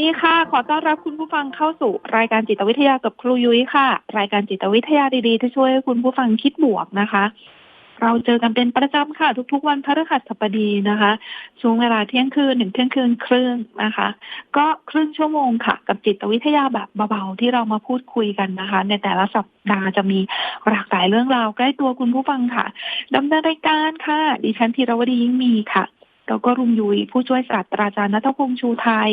ดีค่ะ ขอต้อนรับคุณผู้ฟังเข้าสู่รายการจิตวิทยากับครูยุ้ยค่ะ รายการจิตวิทยาดีๆที่ช่วยให้คุณผู้ฟังคิดบวกนะคะ เราเจอกันเป็นประจำค่ะ ทุกๆ วันพฤหัสบดีนะคะ ช่วงเวลาเที่ยงคืนหนึ่งเที่ยงคืนครึ่งนะคะ ก็ครึ่งชั่วโมงค่ะ กับจิตวิทยาแบบเบาๆที่เรามาพูดคุยกันนะคะ ในแต่ละสัปดาห์จะมีหลากหลายเรื่องราวใกล้ตัวคุณผู้ฟังค่ะดำเนินรายการค่ะ ดิฉันธีรวดียิ่งมีค่ะ แล้วก็รุงยุยผู้ช่วยศาสตราจารย์นัทพงษ์ชูไทย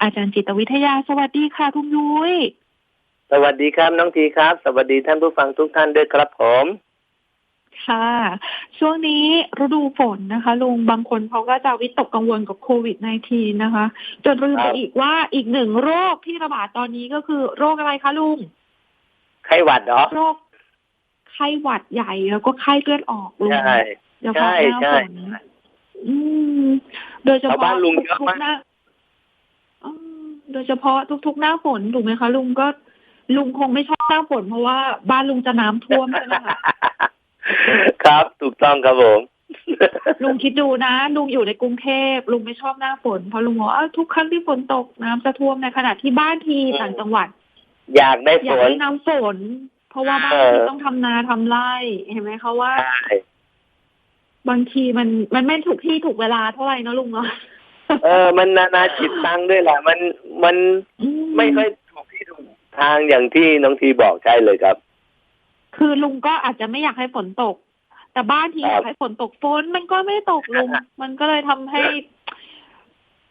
อาจารย์จิตวิทยา สวัสดีค่ะรุงยุยสวัสดีครับน้องทีครับ สวัสดีท่านผู้ฟังทุกท่านด้วยครับผมค่ะ ช่วงนี้ฤดูฝนนะคะลุงบางคนเขาก็จะวิตกกังวลกับโควิด -19 นะคะ จนลืมไปอีกว่าอีกหนึ่งโรคที่ระบาดตอนนี้ก็คือโรคอะไรคะลุงไข้หวัดเหรอโรคไข้หวัดใหญ่แล้วก็ไข้เลือดออกลุงใช่เฉพาะหน้าใช่ฝน อืม โดยเฉชาวพาะบ้านลุงเยอะทุกมากๆหน้าอืมโดยเฉพาะทุก ๆ หน้าฝนถูกไหมคะ ลุงก็ลุงคงไม่ชอบหน้าฝนเพราะว่าบ้านลุงจะน้ำท่วมใช่ไหมคะครับ ถูกต้องครับผมลุงคิดดูนะลุงอยู่ในกรุงเทพลุงไม่ชอบหน้าฝนเพราะลุงบอกว่าเอ้าทุกครั้งที่ฝนตกน้ำจะท่วมในขณะที่บ้านทีอืมต่างจังหวัด อยากได้อฝยากนได้น้ำฝน เพราะว่าบ้านเออทีต้องทำนาทำไร่เห็นไหมคะว่าใช่ บางทีมันมันไม่ถูกที่ถูกเวลาเท่าไหร่นะลุงเนาะเออ มันนานาจิตตังด้วยแหละ มันมันอืไม่ค่อยถูกที่ถูกทางอย่างที่น้องทีบอกใช่เลยครับ คือลุงก็อาจจะไม่อยากให้ฝนตก แต่บ้านทีครับอยากให้ฝนตกฝนมันก็ไม่ตกลุง มันก็เลยทำให้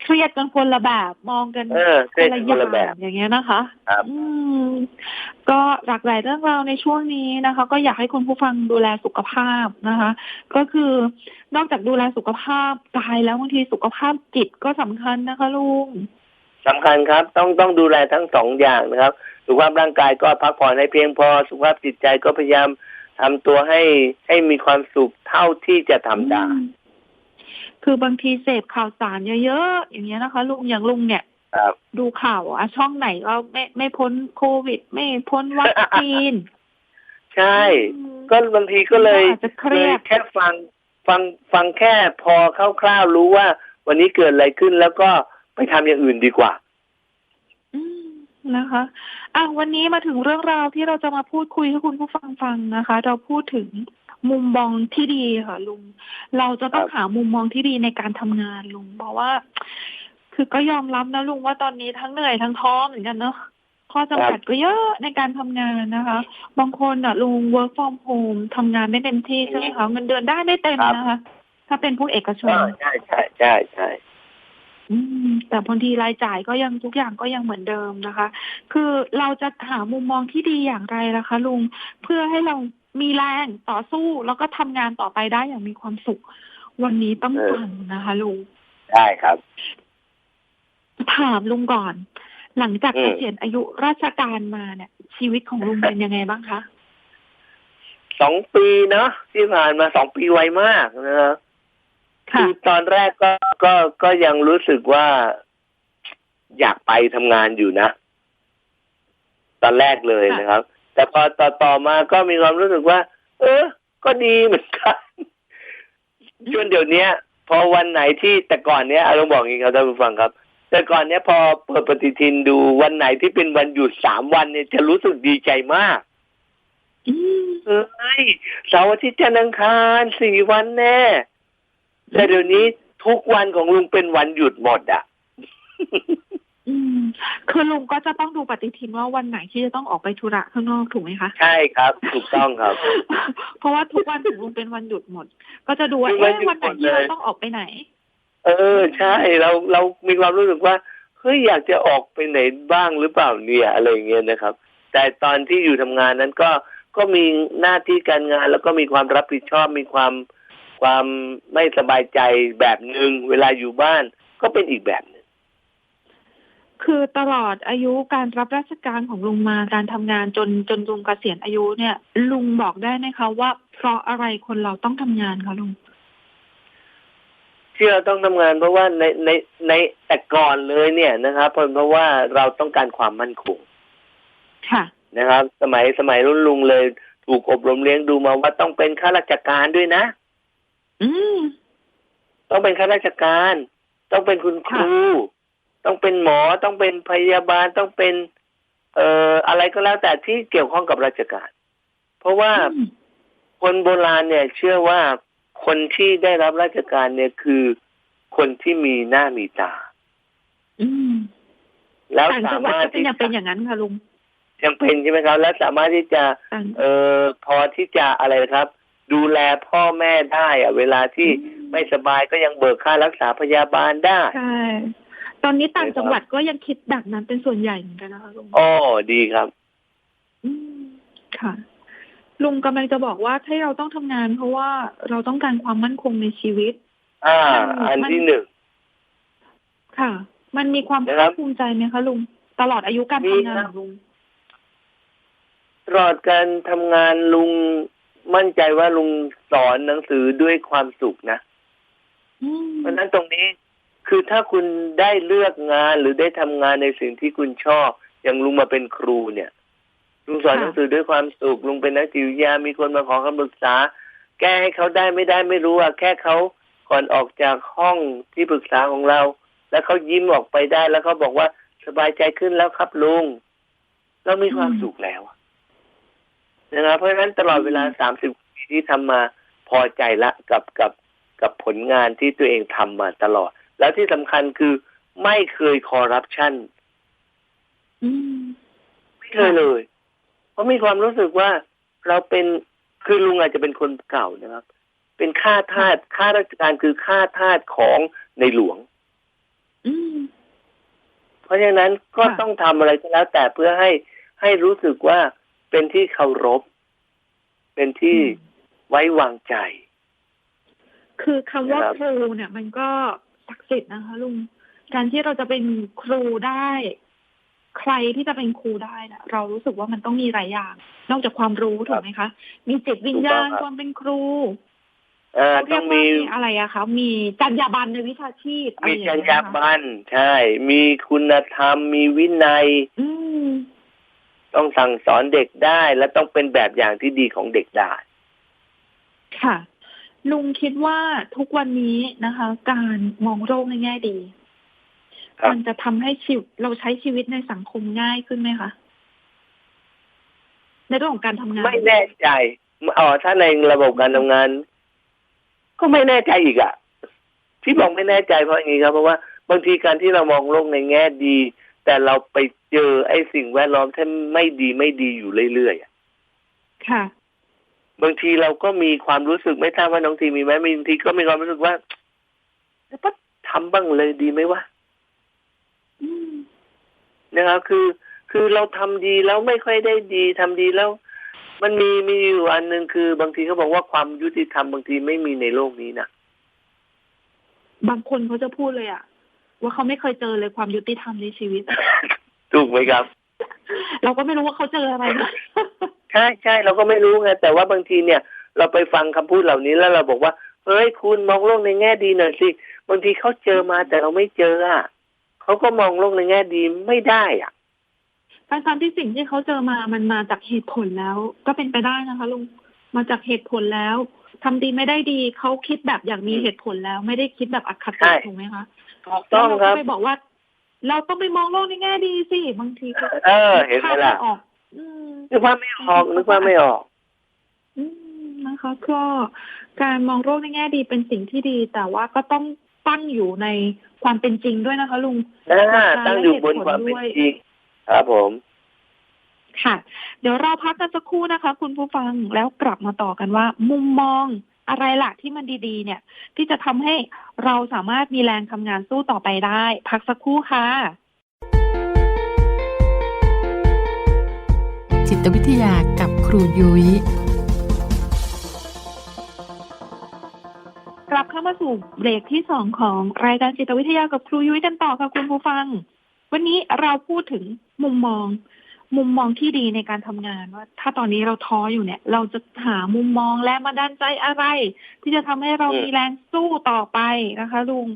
เครียดกันคนละแบบมองกันเออเครียดละคนอย่าละแบบงอย่างเงี้ยนะคะครับอืมก็หลากหลายเรื่องราวในช่วงนี้นะคะ ก็อยากให้คุณผู้ฟังดูแลสุขภาพนะคะ ก็คือนอกจากดูแลสุขภาพกายแล้วบางทีสุขภาพจิตก็สำคัญนะคะลุงสำคัญครับ ต้องต้องดูแลทั้งสองอย่างนะครับ สุขภาพร่างกายก็พักผ่อนให้เพียงพอสุขภาพจิตใจก็พยายามทำตัวให้ให้มีความสุขเท่าที่จะทำได้อืม คือบางทีเสพข่าวสารเยอะๆอย่างเงี้ยนะคะ ลุงอย่างลุงเนี่ยครับดูข่าวอะช่องไหนก็ไม่ไม่พ้นโควิด ไม่พ้นวัคซีน ใช่อืมก็บางทีก็เลยอาจจะเครียดลแค่ฟังฟังฟังแค่พอคร่าวๆรู้ว่า วันนี้เกิดอะไรขึ้นแล้วก็ไปทำอย่างอื่นดีกว่าอืมนะคะอะวันนี้มาถึงเรื่องราวที่เราจะมาพูดคุยให้คุณผู้ฟังฟังนะคะ เราพูดถึง มุมมองที่ดีค่ะลุง เราจะต้องครับหามุมมองที่ดีในการทำงานลุง เพราะว่า คือก็ยอมรับนะลุงว่าตอนนี้ทั้งเหนื่อยทั้งท้อเหมือนกันเนาะข้อจำกัดก็เยอะในการทำงานนะคะ บางคนอะลุง work from home ทำงานไม่เต็มที่ใช่ไหมคะเงินเดือนได้ไม่เต็มนะคะ ถ้าเป็นพวกเอกชน ใช่ใช่ใช่ใช่อืมแต่บางทีรายจ่ายก็ยังทุกอย่างก็ยังเหมือนเดิมนะคะ คือเราจะหามุมมองที่ดีอย่างไรล่ะคะ ลุงเพื่อให้เรา มีแรงต่อสู้แล้วก็ทำงานต่อไปได้อย่างมีความสุข วันนี้ต้องฟังนะคะลุงได้ครับ ถามลุงก่อน หลังจากอืเกมษียณอายุราชการมาเนี่ย ชีวิตของลุงเป็นยังไงบ้างคะสองปีเนาะที่ผ่านมาสองปีไวมากนะครับค่ะคือตอนแรกก็ก็ก็ยังรู้สึกว่าอยากไปทำงานอยู่นะ ตอนแรกเลยค่ะนะครับ แต่พอต่อต่อมาก็มีความรู้สึกว่า เออ ก็ดีเหมือนกันจนเดี๋ยวนี้พอวันไหนที่แต่ก่อนเนี้ยเอาต้องบอกอย่างนี้ครับท่านผู้ฟังครับ แต่ก่อนเนี้ยพอเปิดปฏิทินดูวันไหนที่เป็นวันหยุดสามวันเนี่ยจะรู้สึกดีใจมากเอ้ยเสาร์อาทิตย์จันทร์อังคารสี่วันแน่ แต่เดี๋ยวนี้ทุกวันของลุงเป็นวันหยุดหมดอะ คือลุงก็จะต้องดูปฏิทินว่าวันไหนที่จะต้องออกไปธุระข้างนอกถูกไหมคะใช่ครับถูกต้องครับ เพราะว่าทุกวันของลุงเป็นวันหยุดหมด ก็จะดูว่าเป็นวันเอ๊ะหยุดวันไหนหมดที่เราเลยต้องออกไปไหน เออใช่เราเรามีความรู้สึกว่าเฮ้ยอยากจะออกไปไหนบ้างหรือเปล่าเนี่ยอะไรอย่างเงี้ยนะครับ แต่ตอนที่อยู่ทำงานนั้นก็ก็มีหน้าที่การงาน แล้วก็มีความรับผิดชอบมีความความไม่สบายใจแบบหนึ่งเวลาอยู่บ้านก็เป็นอีกแบบหนึ่ง คือตลอดอายุการรับราชการของลุงมาการทำงานจนจนลุงเกษียณอายุเนี่ย ลุงบอกได้ไหมคะว่า เพราะอะไรคนเราต้องทำงานคะลุงที่เราต้องทำงานเพราะว่าในในในแต่ก่อนเลยเนี่ยนะครับเพราะว่าเราต้องการความมั่นคงค่ะนะครับ สมัยสมัยรุ่นลุงเลย ถูกอบรมเลี้ยงดูมาว่าต้องเป็นข้าราชการด้วยนะ อืมต้องเป็นข้าราชการ ต้องเป็นคุณครู ต้องเป็นหมอต้องเป็นพยาบาลต้องเป็น เอ่ออะไรก็แล้วแต่ที่เกี่ยวข้องกับราชการ เพราะว่าอืมคนโบราณเนี่ย เชื่อว่าคนที่ได้รับราชการเนี่ยคือคนที่มีหน้ามีตา อืมแล้วต่างสาจังหวัดมารถก็เป็นที่ยังเป็นจะอย่างนั้นค่ะลุงยังเป็นใช่ไหมครับ และสามารถที่จะต่างเอ่อพอที่จะอะไรนะครับ ดูแลพ่อแม่ได้อะเวลาที่ไม่สบายก็ยังเบิกค่ารักษาพยาบาลได้ใช่ ตอนนี้ต่างจังหวัดก็ยังคิดแบบนั้นเป็นส่วนใหญ่เหมือนกันนะคะลุงอ๋อดีครับ อืมค่ะ ลุงกำลังจะบอกว่าให้เราต้องทำงาน เพราะว่าเราต้องการความมั่นคงในชีวิต อ่ามันอันมันที่หนึ่งค่ะ มันมีความนะครัภาบคภูมิใจไหมคะลุงตลอดอายุการมีทำงานครับของลุงตลอดการทำงานลุงมั่นใจว่าลุงสอนหนังสือด้วยความสุขนะอืมเพราะฉะนั้นตรงนี้ คือถ้าคุณได้เลือกงานหรือได้ทำงานในสิ่งที่คุณชอบ อย่างลุงมาเป็นครูเนี่ย ลุงสอนหนังสือด้วยความสุขลุงเป็นนักจิตวิทยามีคนมาขอคำปรึกษา แก้ให้เขาได้ไม่ได้ไม่รู้อะแค่เขาก่อนออกจากห้องที่ปรึกษาของเรา แล้วเขายิ้มออกไปได้แล้วเขาบอกว่าสบายใจขึ้นแล้วครับลุงเรามีความสุขแล้วอะนะครับเพราะฉะนั้นตลอดเวลาสามสิบปีที่ทำมาพอใจละกับกับกับผลงานที่ตัวเองทำมาตลอด แล้วที่สำคัญคือไม่เคยคอร์รัปชันอืมไม่เคยเลย เพราะมีความรู้สึกว่าเราเป็นคือลุงอาจจะเป็นคนเก่านะครับ เป็นข้าทาสข้าราชการคือข้าทาสของในหลวงอืมเพราะฉะนั้นก็ค่ะต้องทำอะไรก็แล้ว แต่เพื่อให้ให้รู้สึกว่าเป็นที่เคารพ เป็นที่ไว้วางใจ คือคำว่านะครับครูเนี่ย มันก็ ศักดิ์สิทธิ์นะคะลุงการที่เราจะเป็นครูได้ ใครที่จะเป็นครูได้นะเรารู้สึกว่ามันต้องมีหลายอย่าง นอกจากความรู้ถูกไหมคะ มีจิตวิญญาณความเป็นครูเอ่อเขาเรีต้ยอกงว่ามีมีอะไรอะคะมีจรรยาบรรณในวิชาชีพอะไรมีอย่งจรรเงี้ยายค่ะบรรณใช่ มีคุณธรรม มีวินัยอืมต้องสั่งสอนเด็กได้และต้องเป็นแบบอย่างที่ดีของเด็กได้ ค่ะ ลุงคิดว่าทุกวันนี้นะคะ การมองโลกในแง่ดีครับมันจะทำให้ชีวิตเราใช้ชีวิตในสังคมง่ายขึ้นไหมคะในเรื่องของการทำงาน ไม่แน่ใจอ๋อถ้าในระบบการทำงาน ก็ไม่แน่ใจอีกอะที่บอกไม่แน่ใจเพราะอย่างนี้ครับ เพราะว่าบางทีการที่เรามองโลกในแง่ดี แต่เราไปเจอไอ้สิ่งแวดล้อมที่ไม่ดีไม่ดีอยู่เรื่อยๆอะค่ะ บางทีเราก็มีความรู้สึกไม่ทราบว่าน้องทีมีไหมบางทีก็มีความรู้สึกว่าแล้วก็ทำบ้างเลยดีไหมวะอืมนะครับคือ คือเราทำดีแล้วไม่ค่อยได้ดีทำดีแล้ว มันมีมีอยู่อันหนึ่งคือ บางทีเขาบอกว่าความยุติธรรมบางทีไม่มีในโลกนี้นะบางคนเขาจะพูดเลยอะว่าเขาไม่เคยเจอเลยความยุติธรรมในชีวิตถูกไหมครับ เราก็ไม่รู้ว่าเขาเจออะไรนะใช่ใช่เราก็ไม่รู้ไงแต่ว่าบางทีเนี่ย เราไปฟังคำพูดเหล่านี้แล้วเราบอกว่าเฮ้ยคุณมองโลกในแง่ดีหน่อยสิบางทีเขาเจอมาแต่เราไม่เจออะเขาก็มองโลกในแง่ดีไม่ได้อะทั้งๆที่สิ่งที่เขาเจอมามันมาจากเหตุผลแล้ว ก็เป็นไปได้นะคะลุงมาจากเหตุผลแล้วทำดีไม่ได้ดีเขาคิดแบบอย่างมีเหตุผลแล้ว ไม่ได้คิดแบบอคใช่ติถูกไหมคะถูกต้องครับแล้วเาก็ไปบอกว่า เราต้องไปมองโลกในแง่ดีสิบางทีเขาก็เออ เห็นไหมล่ะภาพออกอืมนึกว่าไม่ออกนึกว่าไม่ออกอืมนะคะก็การมองโลกในแง่ดีเป็นสิ่งที่ดี แต่ว่าก็ต้องตั้งอยู่ในความเป็นจริงด้วยนะคะ ลุงนะตั้งอยู่บนความเป็นจริงครับผมค่ะ เดี๋ยวเราพักกันสักครู่นะคะ คุณผู้ฟังแล้วกลับมาต่อกันว่า มุมมอง อะไรหลักที่มันดีๆ เนี่ย ที่จะทำให้เราสามารถมีแรงทำงานสู้ต่อไปได้ พักสักครู่ค่ะ จิตวิทยากับครูยุย้ยกลับเข้ามาสู่เบรกที่สองของรายการจิตวิทยากับครูยุ้ยกันต่อค่ะคุณผู้ฟัง วันนี้เราพูดถึงมุมมอง มุมมองที่ดีในการทำงานว่า ถ้าตอนนี้เราท้ออยู่เนี่ย เราจะหามุมมองแรงบันดาลใจอะไร ที่จะทำให้เราอืมมีแรงสู้ต่อไปนะคะ ลุง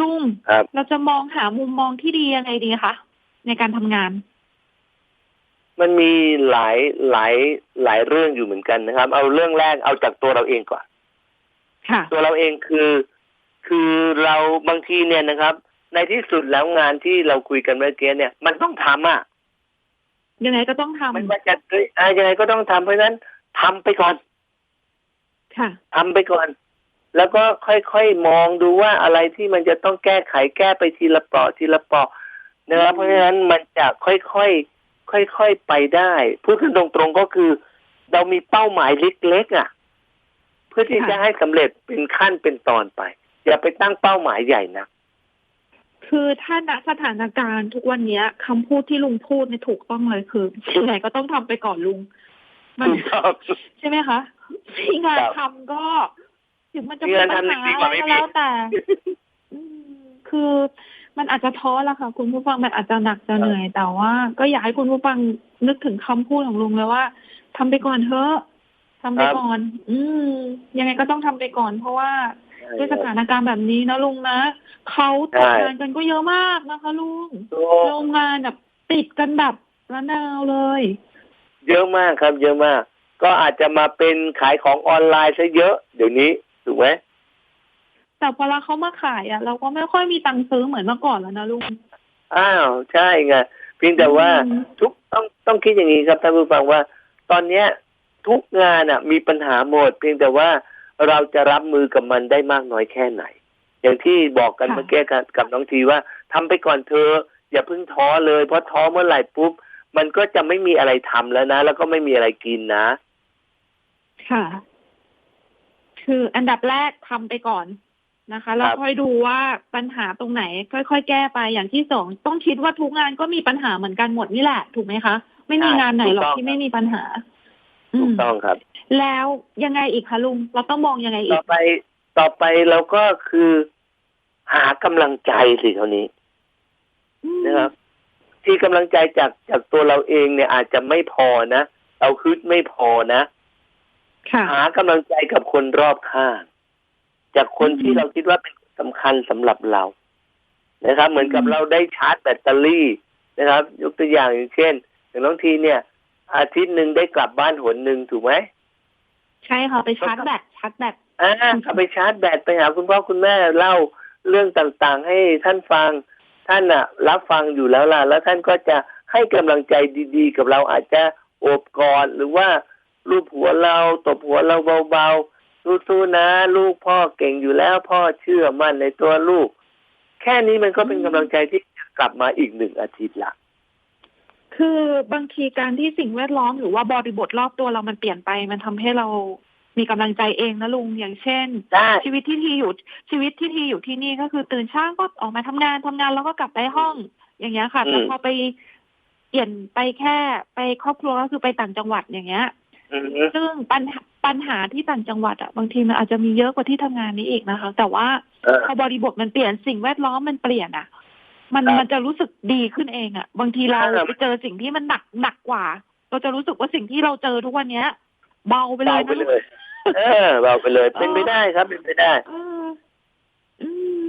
ลุงครับเราจะมองหามุมมองที่ดียังไงดีคะในการทำงาน มันมีหลายหลายหลายเรื่องอยู่เหมือนกันนะครับ เอาเรื่องแรกเอาจากตัวเราเองก่อนค่ะตัวเราเองคือคือเราบางทีเนี่ยนะครับ ในที่สุดแล้วงานที่เราคุยกันเมื่อกี้เนี่ย มันต้องทำอะ ยังไงก็ต้องทำไม่ว่าจะเอ้ยอะยังไงก็ต้องทำเพราะฉะนั้นทำไปก่อน ค่ะทำไปก่อน แล้วก็ค่อยๆมองดูว่าอะไรที่มันจะต้องแก้ไขแก้ไปทีละเปราะทีละเปราะนะครับเพราะฉะนั้นมันจะค่อยๆค่อยๆไปได้พูดกันตรงๆก็คือ เรามีเป้าหมายเล็กๆอะ เพื่อที่ค่ะจะให้สำเร็จเป็นขั้นเป็นตอนไป อย่าไปตั้งเป้าหมายใหญ่นะ คือถ้าณสถานการณ์ทุกวันเนี้ยคำพูดที่ลุงพูดเนี่ยถูกต้องเลยคือยังไงก็ต้องทำไปก่อนลุง มันถูกต้องใช่ไหมคะมีงานครับทำก็ถึงมันจะมีมีงานปัญทำหาดีกอะว่าไรไม่ก็มีแล้วแต่อืมคือมันอาจจะท้อละค่ะ คุณผู้ฟังมันอาจจะหนักจะเหนื่อย แต่ว่า ก็อยากให้คุณผู้ฟังนึกถึงคำพูดของลุงเลยว่าทำไปก่อนเถอะทำไปก่อน อืมยังไงก็ต้องทำไปก่อน เพราะว่า ด้วยสถานการณ์แบบนี้นะลุงนะเขาตกงานกันก็เยอะมากนะคะลุงถูกโรงงานแบบติดกันแบบระนาวเลย เยอะมากครับ เยอะมาก ก็อาจจะมาเป็นขายของออนไลน์ซะเยอะ เดี๋ยวนี้ถูกไหมแต่พอเราเขามาขายอะ เราก็ไม่ค่อยมีตังค์ซื้อเหมือนเมื่อก่อนแล้วนะลุงอ้าวใช่ไงเพียงแต่ว่าอืมทุกต้องต้องคิดอย่างนี้ครับท่านผู้ฟังว่า ตอนเนี้ย ทุกงานอะ มีปัญหาหมด เพียงแต่ว่า เราจะรับมือกับมันได้มากน้อยแค่ไหน อย่างที่บอกกันเมื่อกี้กับกับน้องทีว่าทำไปก่อนเธอะอย่าเพิ่งท้อเลย เพราะท้อเมื่อไหร่ปุ๊บ มันก็จะไม่มีอะไรทำแล้วนะ แล้วก็ไม่มีอะไรกินนะ ค่ะ คืออันดับแรกทำไปก่อนนะคะแล้วครับค่อยดูว่าปัญหาตรงไหน ค่อยๆ แก้ไปอย่างที่สองต้องคิดว่าทุกงานก็มีปัญหาเหมือนกันหมดนี่แหละ ถูกไหมคะ ไม่มีงานไหนหรอกที่ไม่มีปัญหาอืถูกมต้องครับ แล้วยังไงอีกคะลุง เราต้องมองยังไงอีต่อก ไปต่อไปเราก็คือหากำลังใจสิเท่านี้อืมนะครับ ที่กำลังใจจากจากตัวเราเองเนี่ยอาจจะไม่พอนะเราคึดไม่พอนะ ค่ะ หากำลังใจกับคนรอบข้าง จากคนอืมที่เราคิดว่าเป็นสำคัญสำหรับเรา นะครับ เหมือนกับอืม เราได้ชาร์จแบตเตอรี่นะครับ ยกตัวอย่างอย่างเช่น อย่างน้องทีเนี่ย อาทิตย์หนึ่งได้กลับบ้านหนหนึ่งถูกไหม ใช่ค่ะไปชาร์จแบตชาร์จแบตอ่าเอาไปชาร์จแบตไปหาคุณพ่อคุณแม่เล่าเรื่องต่างๆ ให้ท่านฟังท่านน่ะ รับฟังอยู่แล้วล่ะ แล้วท่านก็จะให้กำลังใจดีๆ กับเราอาจจะโอบกอดหรือว่าลูบหัวเราตบหัวเราเบาๆสู้ๆนะ ลูกพ่อเก่งอยู่แล้ว พ่อเชื่อมั่นในตัวลูก แค่นี้มันก็เป็นกำลังใจที่จะกลับมาอีกหนึ่งอาทิตย์ละ คือบางทีการที่สิ่งแวดล้อมหรือว่าบริบทรอบตัวเรามันเปลี่ยนไป มันทำให้เรามีกำลังใจเองนะลุงอย่างเช่นได้ชีวิตที่ทีอยู่ชีวิตที่ทีอยู่ที่นี่ก็คือตื่นเช้าก็ออกมาทำงานทำงานแล้วก็กลับไปห้อง อย่างเงี้ยค่ะอืมแต่พอไปเปลี่ยนไปแค่ไปครอบครัวก็คือไปต่างจังหวัดอย่างเงี้ยอือฮึซึ่งปัญหาปัญหาที่ต่างจังหวัดอะบางทีมันอาจจะมีเยอะกว่าที่ทำงานนี้อีกนะคะ แต่ว่าเออพอบริบทมันเปลี่ยนสิ่งแวดล้อมมันเปลี่ยนอะ มันครับมันจะรู้สึกดีขึ้นเองอะบางทีเราครับ ไปเจอสิ่งที่มันหนักหนักกว่า เราจะรู้สึกว่าสิ่งที่เราเจอทุกวันเนี้ย เบาไปเลเบายไปนะ เลย เออเบาไปเลย เป็นไปได้ครับ เป็นไปได้ เอออืม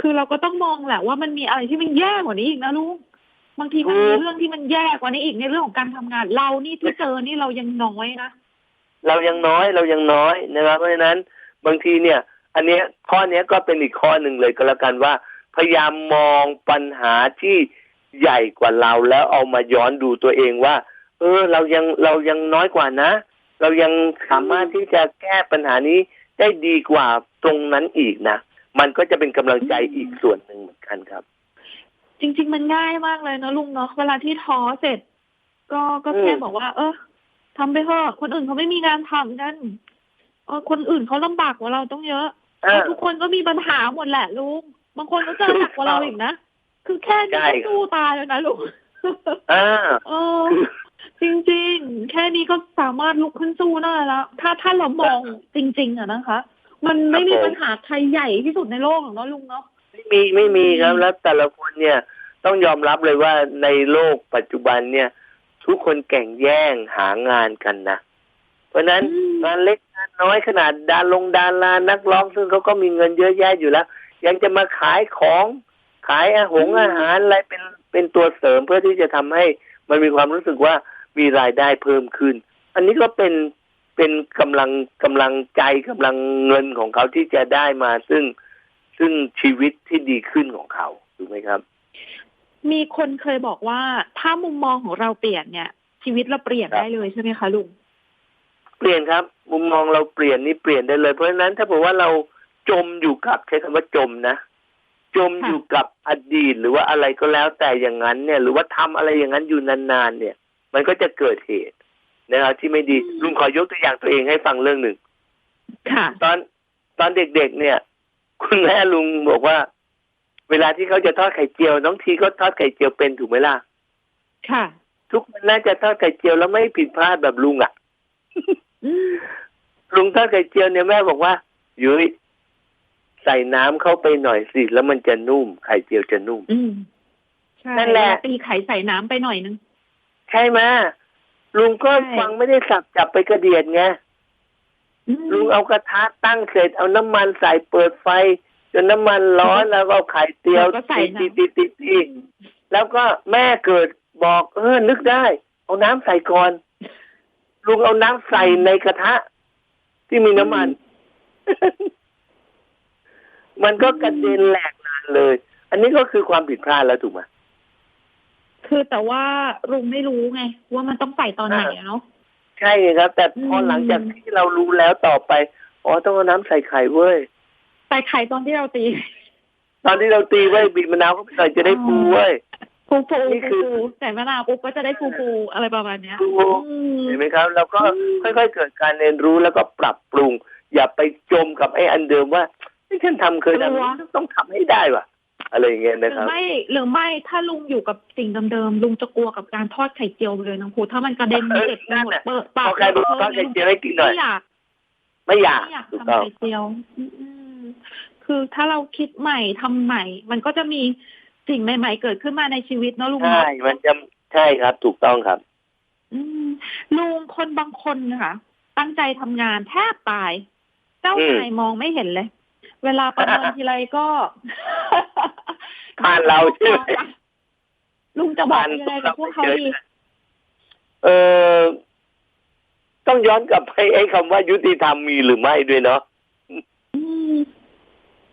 คือเราก็ต้องมองแหละว่ามันมีอะไรที่มันแย่กว่านี้อีกนะลุง บางทีมันมีถูกเรื่องที่มันแย่กว่านี้อีกในเรื่องของการทำงาน เรานี่ที่เจอนี่เรายังน้อยนะ เรายังน้อยเรายังน้อยนะครับเพราะฉะนั้นบางทีเนี่ย อันเนี้ยข้อเนี้ยก็เป็นอีกข้อหนึ่งเลยก็แล้วกันว่า พยายามมองปัญหาที่ใหญ่กว่าเราแล้วเอามาย้อนดูตัวเองว่า เออ เรายังเรายังน้อยกว่านะ เรายังสามารถที่จะแก้ปัญหานี้ได้ดีกว่าตรงนั้นอีกนะ มันก็จะเป็นกำลังใจอีกส่วนหนึ่งเหมือนกันครับ จริง ๆ มันง่ายมากเลยนะลุงเนาะเวลาที่ท้อเสร็จ ก็ก็แค่อืมบอกว่า เออทำไปเถอะคนอื่นเขาไม่มีงานทำกันเออคนอื่นเขาลำบากกว่าเราต้องเยอะอ่าเออทุกคนก็มีปัญหาหมดแหละลุง บางคนก็เจอหนักกว่าเราอีกนะ คือแค่นี้ใช่ก็สู้ตายแล้วนะลุงอ่าเออจริงๆ แค่นี้ก็สามารถลุกขึ้นสู้ได้แล้ว ถ้าถ้าเรามองจริง ๆอะนะคะ มันไม่ครับมีผมปัญหาใครใหญ่ที่สุดในโลกหรอกเนาะลุงเนาะไม่มีไม่มีครับแล้วแต่ละคนเนี่ยต้องยอมรับเลยว่าในโลกปัจจุบันเนี่ย ทุกคนแข่งแย่งหางานกันนะเพราะฉะนั้นอืมงานเล็กงานน้อยขนาดดาลงดารานักร้องซึ่งเขาก็มีเงินเยอะแยะอยู่แล้ว ยังจะมาขายของขายอาหงอาหารอะไรเป็นเป็นตัวเสริมเพื่อที่จะทำให้มันมีความรู้สึกว่ามีรายได้เพิ่มขึ้น อันนี้ก็เป็นเป็นกำลังกำลังใจกำลังเงินของเขาที่จะได้มา ซึ่งซึ่งชีวิตที่ดีขึ้นของเขาถูกไหมครับ มีคนเคยบอกว่าถ้ามุมมองของเราเปลี่ยนเนี่ย ชีวิตเราเปลี่ยนครับได้เลยใช่ไหมคะลุงเปลี่ยนครับ มุมมองเราเปลี่ยนนี่เปลี่ยนได้เลย เพราะฉะนั้นถ้าบอกว่าเรา จมอยู่กับใช้คำว่าจมนะ จมค่ะอยู่กับอดีตหรือว่าอะไรก็แล้วแต่อย่างนั้นเนี่ยหรือว่าทำอะไรอย่างนั้นอยู่นานๆเนี่ย มันก็จะเกิดเหตุนะครับที่ไม่ดีลุงขอยกตัวอย่างตัวเองให้ฟังเรื่องหนึ่งค่ะตอนตอนเด็กๆเนี่ย คุณแม่ลุงบอกว่า เวลาที่เขาจะทอดไข่เจียว น้องทีก็ทอดไข่เจียวเป็นถูกไหมล่ะค่ะ ทุกคนน่าจะทอดไข่เจียวแล้วไม่ผิดพลาดแบบลุงอะอืมลุงทอดไข่เจียวเนี่ยแม่บอกว่ายุ้ย ใส่น้ำเข้าไปหน่อยสิแล้วมันจะนุ่ม ไข่เจียวจะนุ่ม อืมใช่นั่นแหละเวาตีไข่ใส่น้ำไปหน่อยนึงใช่ไหมลุงก็ใช่ฟังไม่ได้สับจับไปกระเดียดไงอืมลุงเอากระทะตั้งเสร็จเอาน้ำมันใส่เปิดไฟ จนน้ำมันร้อนแล้วก็เอาไข่เจียวแล้วก็ใส่ตีน้ำตีตีตีแล้วก็แม่เกิดบอกเออนึกได้ เอาน้ำใส่ก่อน ลุงเอาน้ำใส่ในกระทะ ที่มีน้ำมัน มันก็กระเด็นแหลกลานเลย อันนี้ก็คือความผิดพลาดแล้วถูกไหมคือแต่ว่าลุงไม่รู้ไง ว่ามันต้องใส่ตอนไหนอะเนาะใช่ครับ แต่พออืมหลังจากที่เรารู้แล้วต่อไปอ๋อต้องเอาน้ำใส่ไข่เว้ยใส่ไข่ตอนที่เราตี ตอนที่เราตีไว้ยบีบมะนาวเข้าไปหน่อยจะได้ฟูเว้ยฟูฟูนี่ฟูคือฟูใส่มะนาวปุ๊บก็จะได้ฟูฟูอะไรประมาณเนี้ยฟูอืมเห็นไหมครับเราก็อืมค่อยๆเกิดการเรียนรู้แล้วก็ปรับปรุง อย่าไปจมกับไอ้อันเดิมว่า ที่ฉันทำเคยทำต้องทำให้ได้ว่ะ อะไรอย่างเงี้ยหรืนะอครับไม่หรือไม่ถ้าลุงอยู่กับสิ่งเดิมๆลุงจะกลัวกับการทอดไข่เจียวไปเลยน้องครูถ้ามันกระเด็นเออเด็ดไปหมดนั่นน่ะเปิดพปากอใครบอกทอดไข่เจียวให้กินหน่อยไม่อยากไม่อยากไม่อยากถูกทำต้องไข่เจียวอืมคือถ้าเราคิดใหม่ทำใหม่ มันก็จะมีสิ่งใหม่ ๆ เกิดขึ้นมาในชีวิตเนอะลุงใช่เนาะมันจะใช่ครับ ถูกต้องครับ อืมลุงคนบางคนนะคะตั้งใจทำงานแทบตาย เจ้าอืมนายมองไม่เห็นเลย เวลาประเมินทีไรก็ผ่านเราใช่ไหมลุงจะบอกยังไงกับพวกเขาดีเออต้องย้อนกลับไปไอ้คำว่ายุติธรรมมีหรือไม่ด้วยเนาะอืม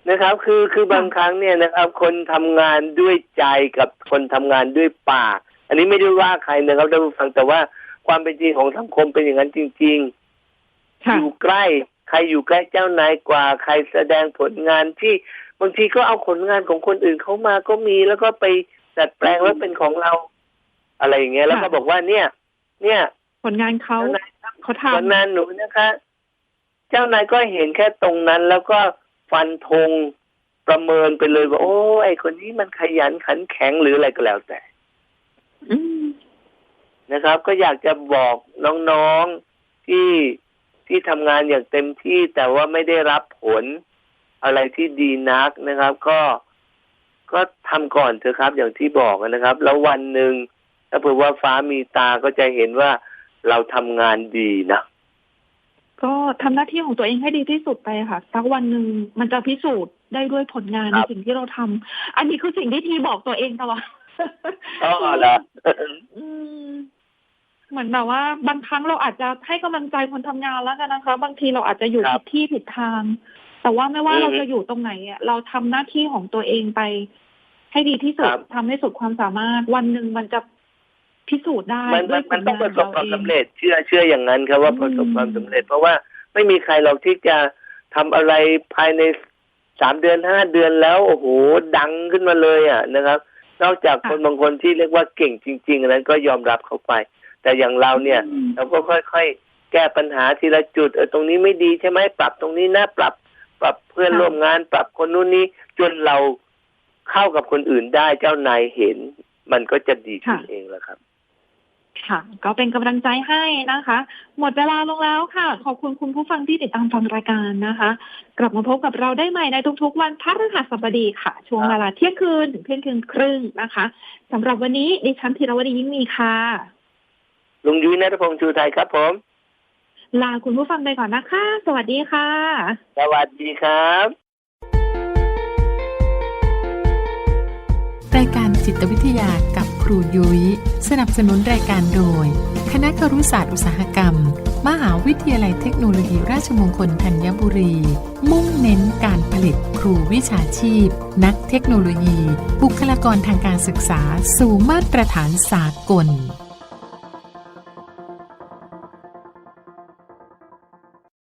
นะครับ คือคือบางครั้งเนี่ยนะครับ คนทำงานด้วยใจกับคนทำงานด้วยปาก อันนี้ไม่ได้ว่าใครนะครับท่านผู้ฟังแต่ว่าความเป็นจริงของสังคมเป็นอย่างนั้นจริงๆค่ะอยู่ใกล้ ใครอยู่ใกล้เจ้านายกว่า ใครแสดงผลงานที่บางทีก็เอาผลงานของคนอื่นเขามาก็มีแล้วก็ไปดัดแปลงแล้วเป็นของเรา อะไรอย่างเงี้ยแล้วก็ค่ะบอกว่าเนี่ย เนี่ย ผลงานเขาเจ้านายครับเขาผลทำงานหนูนะคะ เจ้านายก็เห็นแค่ตรงนั้น แล้วก็ฟันธงประเมินไปเลยว่า โอ้ไอคนนี้มันขยันขันแข็งหรืออะไรก็แล้วแต่อืมนะครับ ก็อยากจะบอกน้องๆที่ ที่ทำงานอย่างเต็มที่แต่ว่าไม่ได้รับผลอะไรที่ดีนักนะครับ ก็ก็ทำก่อนเถอะครับ อย่างที่บอกนะครับ แล้ววันหนึ่งถ้าเผื่อว่าฟ้ามีตาก็จะเห็นว่าเราทำงานดีนะก็ทำหน้าที่ของตัวเองให้ดีที่สุดไปค่ะสักวันหนึ่งมันจะพิสูจน์ได้ด้วยผลงานคในรับสิ่งที่เราทำอันนี้คือสิ่งที่ทีบอกตัวเองตลอดอ๋อเหรออืม เหมือนแบบว่าบางครั้งเราอาจจะให้กำลังใจคนทำงานแล้วกันนะคะ บางทีเราอาจจะอยู่ครัผิบดที่ผิดทาง แต่ว่าไม่ว่าอือฮึเราจะอยู่ตรงไหนอะเราทำหน้าที่ของตัวเองไป ให้ดีที่สุดครับทำให้สุดความสามารถ วันหนึ่งมันจะพิสูจน์ได้มันด้มัวนยผมันลต้องงานประขสอบงความเราเองสำเร็จเชื่อเชื่ออย่างนั้นครับว่าอืมประสบความสำเร็จ เพราะว่าไม่มีใครหรอกที่จะทำอะไรภายในสามเดือนห้าเดือนแล้วโอ้โหดังขึ้นมาเลยอะนะครับ นอกจากคนบางคนที่เรียกว่าเก่งจริงๆอันนั้นก็ยอมรับเขาไป แต่อย่างเราเนี่ยอืมเราก็ค่อยๆ แก้ปัญหาทีละจุดเออตรงนี้ไม่ดีใช่ไหมปรับตรงนี้นะปรับ ปรับเพื่อนค่ะร่วมงาน ปรับคนนู้นนี้จนเราเข้ากับคนอื่นได้เจ้านายเห็น มันก็จะดีขึ้นเองแหละครับค่ะ ก็เป็นกำลังใจให้นะคะ หมดเวลาลงแล้วค่ะ ขอบคุณคุณผู้ฟังที่ติดตามฟังรายการนะคะ กลับมาพบกับเราได้ใหม่ในทุกๆ วันพฤหัสบดีค่ะ ช่วงเวลาเที่ยงคืนถึงเที่ยงคืนครึ่งนะคะสำหรับวันนี้ดิฉันธีรวดียิ่งมีค่ะ ลุงยุ้ยนัทพงษ์ชูไทยครับผม ลาคุณผู้ฟังไปก่อนนะคะ สวัสดีค่ะ สวัสดีครับรายการจิตวิทยากับครูยุย้ย สนับสนุนรายการโดย คณะครุศาสตร์อุตสาหกรรม มหาวิทยาลัยเทคโนโลยีราชมงคลธัญบุรี มุ่งเน้นการผลิตครูวิชาชีพ นักเทคโนโลยี บุคลากรทางการศึกษาสู่มาตรฐานสากล